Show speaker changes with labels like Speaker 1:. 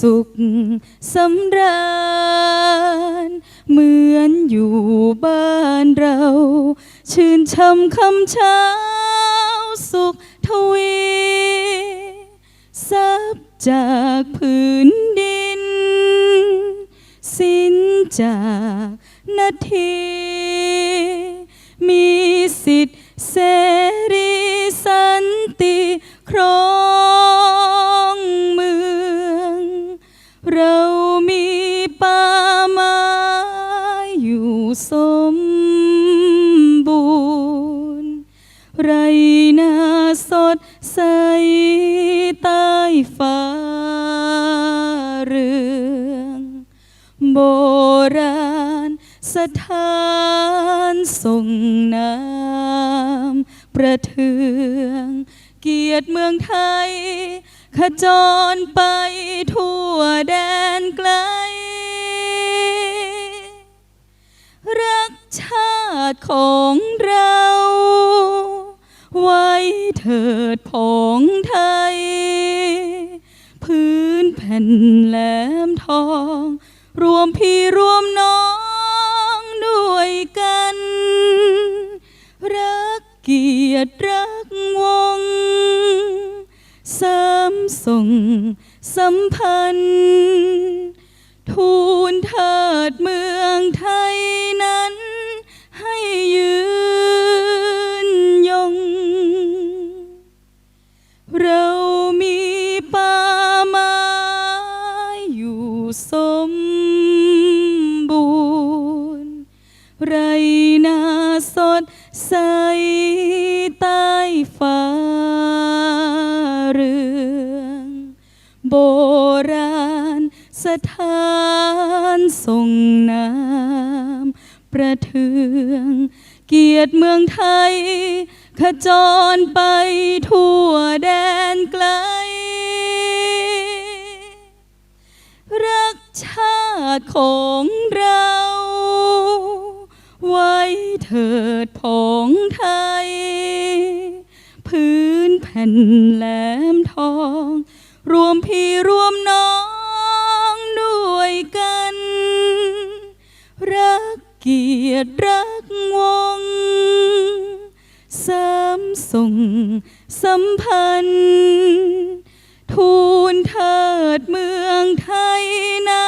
Speaker 1: สุขสำราญ เหมือนอยู่บ้านเรา ชื่นชมคำเช้าสุขทวีซับจากพื้นดิน สิ้นจากนาที มีสิทธิเสรีสันติครอง สมบูรณ์ ไรนาสดใสใต้ฟ้าเรืองโบราณสถานส่งน้ำประเทือง เกียรติเมืองไทย ขจรไปทั่วแดน ชาติของเรา ไว้เถิดผองไทย พื้นแผ่นแหลมทอง รวมพี่รวมน้องด้วยกัน รักเกียรติรักวงสามส่งสัมพันธ์ทูลเถิดเมืองไทย สมบูรณ์ ไรนาสดใสใต้ฟ้าเรืองโบราณสถานส่งน้ำประเทือง เกียรติเมืองไทย ขจรไปทั่วแดนไกล ติของเรา ไว้เถิดผองไทย พื้นแผ่นแหลมทอง รวมพี่รวมน้องด้วยกัน รักเกียรติรักวงสามส่งสัมพันธ์ทูลเถิดเมืองไทยนั้น